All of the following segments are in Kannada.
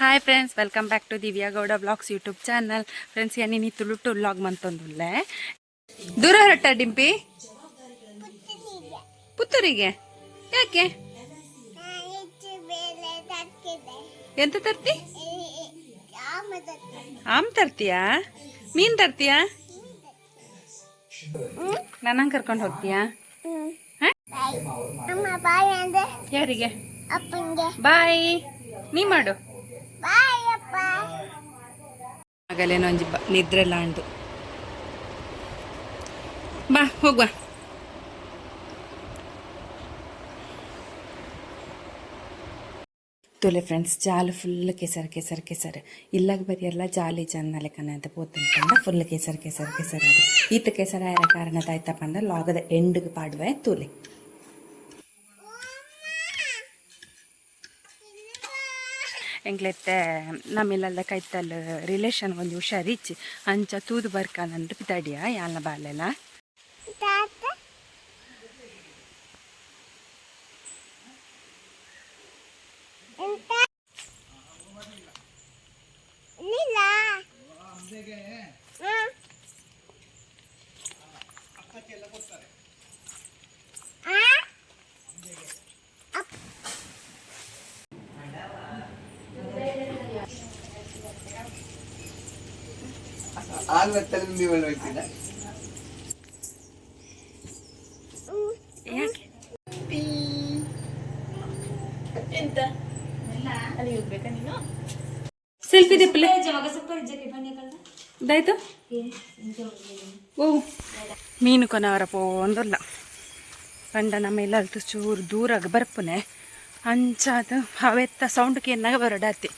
Hi friends welcome back to Divya Gowda blogs YouTube channel friends ಏನಿ ನೀ ತುಳುಟು ಲಾಗ್ ಮಂತೊಂದುಲ್ಲೆ ದೂರ ಹೊರಟ ಡಿಂಪಿ? ಪುತ್ತೂರಿಗೆ. ಯಾಕೆ? ಎಂತ ತರ್ತಿ? ಆಮ್ ತರ್ತೀಯಾ? ಮೀನ್ ತರ್ತೀಯಾ? ನನ್ನ ಕರ್ಕೊಂಡು ಹೋಗ್ತೀಯಾ? ಯಾರಿಗೆ? ಬಾಯ್. ನೀ ಮಾಡು. ಆಗಲೇನೋ ಒಂಜಿ ಬ ನಿದ್ರೆ ಲಾಂಡು. ಬಾ, ಹೋಗುವ. ತುಲೆ ಫ್ರೆಂಡ್ಸ್ ಜಾಲು ಫುಲ್ ಕೆಸರು ಕೆಸರು ಕೆಸರು. ಇಲ್ಲಾಗ ಬರೀ ಎಲ್ಲ ಜಾಲಿ ಜನ್ನ ಅಂತ ಪೋತಂತಂದ ಫುಲ್ ಕೆಸರು ಕೆಸರು ಕೆಸರು ಅದು ಈತ ಕೆಸರ ಆಯ್ರ ಕಾರಣದ ಆಯ್ತಪ್ಪ ಅಂದ್ರೆ ಲಾಗದ ಎಂಡ್ಗೆ ಪಾಡುವೆ ತುಲೆ. ಎಂಗ್ಲೆತ್ತೆ ನಮ್ಮಿಲ್ಲ ಕೈತಲ್ ರಿಲೇಷನ್ ಒಂದು ಹುಷಾರಿಚ್ಚಿ ಅಂಚ ತೂದು ಬರ್ಕಾನಂತ ಪಿತಾಡಿಯ ಯಾಲ್ನ ಬಾಲೆಲ್ಲ ಆಲ್ವತ್ತಲ್ಲಿ ಒಳ್ಳೆಯ್ತಿಲ್ಲ ಯಾಕೆ ಸೆಲ್ಫಿ ದಿಪ್ಪಲೆ ಇದಾಯ್ತು ಓ. ಮೀನು ಕೊನವರ ಪೋಂದಲ್ಲ ಪಂಡ ನಮ್ಮ ಎಲ್ಲ ಚೂರು ದೂರಾಗ ಬರ್ಪುನೆ. ಅಂಚಾದ ಅವೆತ್ತ ಸೌಂಡ್ ಕೇನಾಗ ಬರಡಾತಿ.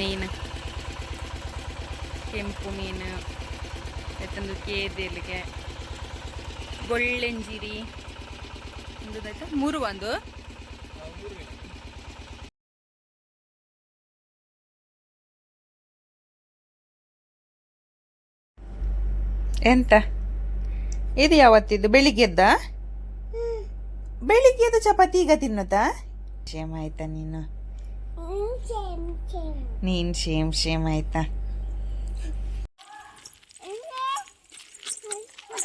ಮೀನು. ಕೆಂಪು ಮೀನು ಯಾಕಂದ್ರೆ ಕೇದೆಲಿಗೆ ಗೊಳ್ಳೆಂಜಿರಿ. ಒಂದುದಾಯ್ತಾ ಮೂರು ಒಂದು? ಎಂತ? ಇದು ಯಾವತ್ತಿದ್ದು? ಬೆಳಿಗ್ಗೆದ್ದ? ಬೆಳಿಗ್ಗೆದ್ದು ಚಪಾತಿ ಈಗ ತಿನ್ನುತ್ತಾ? ಕ್ಷೇಮ ಆಯ್ತಾ ನೀನು. ನೀನ್ ಶೇಮ್ ಶೇಮ್ ಆಯ್ತಾ?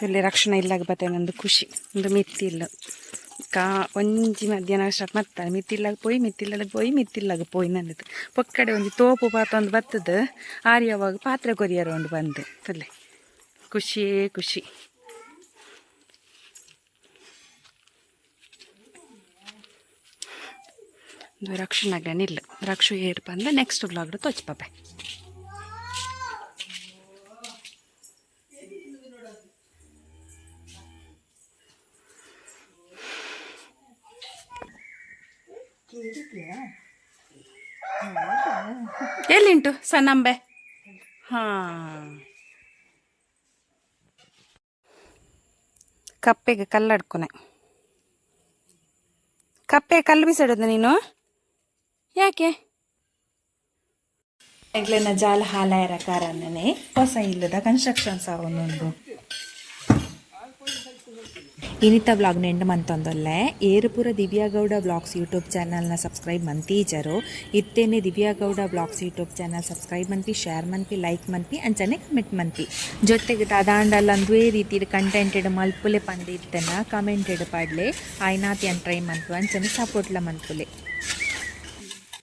ಇಲ್ಲಿ ರಕ್ಷಣೆ ಇಲ್ಲಾಗ ಬತ್ತೆ ನಂದು ಖುಷಿ ಒಂದು ಮಿತ್ತಿಲ್ಲ. ಕಾ, ಒಂಜಿ ಮಧ್ಯಾಹ್ನ ಸ್ಟಾರ್ಟ್ ಮತ್ತೆ ಮಿತ್ತಿಲ್ಲಾಗ ಪೋಯಿ ಮಿತ್ತಿಲ್ಲಾಗ ಪೋಯಿ ಮಿತ್ತಿಲ್ಲಾಗ ಪೋಯಿ ನನ್ನದು. ಪಕ್ಕಡೆ ಒಂದು ತೋಪು ಪಾತ ಒಂದು ಬತ್ತದ ಆರ್ಯವಾಗ ಪಾತ್ರೆ ಕೊರಿಯರು ಒಂದು ಬಂದು ತಲೆ ಖುಷಿಯೇ ಖುಷಿ. ರಕ್ಷಣಾಗ ಇಲ್ಲ. ರಕ್ಷು ಏರ್ ಬಂದ ನೆಕ್ಸ್ಟ್ ಬ್ಲಾಗ್ ತೋಚ್ಪಾಪೆ ಎಲ್ಲಿಂಟು ಸಣ್ಣಂಬೆ ಹಾ. ಕಪ್ಪೆಗೆ ಕಲ್ಲಡ್ಕೊನೆ. ಕಪ್ಪೆ ಕಲ್ಲು ಬಿಸಾಡೋದು ನೀನು? ಯಾಕೆ? ಎಗ್ಲೆನ ಜಾಲ ಹಾಲಾಯರ ಕಾರಣನೆ ಹೊಸ ಇಲ್ಲದ ಕನ್ಸ್ಟ್ರಕ್ಷನ್ ಸಹ ಒಂದೊಂದು. ಇನಿತ ಬ್ಲಾಗ್ ನೆಂಡ್ ಮಂತೊಂದೊಲ್ಲೆ ಏರುಪುರ ದಿವ್ಯಾಗೌಡ ಬ್ಲಾಗ್ಸ್ ಯೂಟ್ಯೂಬ್ ಚಾನಲ್ನ ಸಬ್ಸ್ಕ್ರೈಬ್ ಮಂತೀಜರು ಇತ್ತೇನೆ Divya Gowda blogs YouTube channel subscribe ಮಂತಿ share ಮನ್ಪಿ ಲೈಕ್ ಮಂತಿ ಅಂಚನೆ ಕಮೆಂಟ್ ಮನ್ಪಿ ಜೊತೆಗೆ ದಾದಾಂಡಲ್ಲ ಒಂದೇ ರೀತಿಯ ಕಂಟೆಂಟೆಡ್ ಮಲ್ಪುಲೆ ಪಂದಿತ್ತನ ಕಮೆಂಟೆಡ್ ಪಾಡ್ಲೆ. ಆಯ್ನಾತಿ ಅಂಟ್ರೈ ಟ್ರೈ ಮಂತು ಅಂಚನೆ ಸಪೋರ್ಟ್ಲ ಮನ್ಪುಲೆ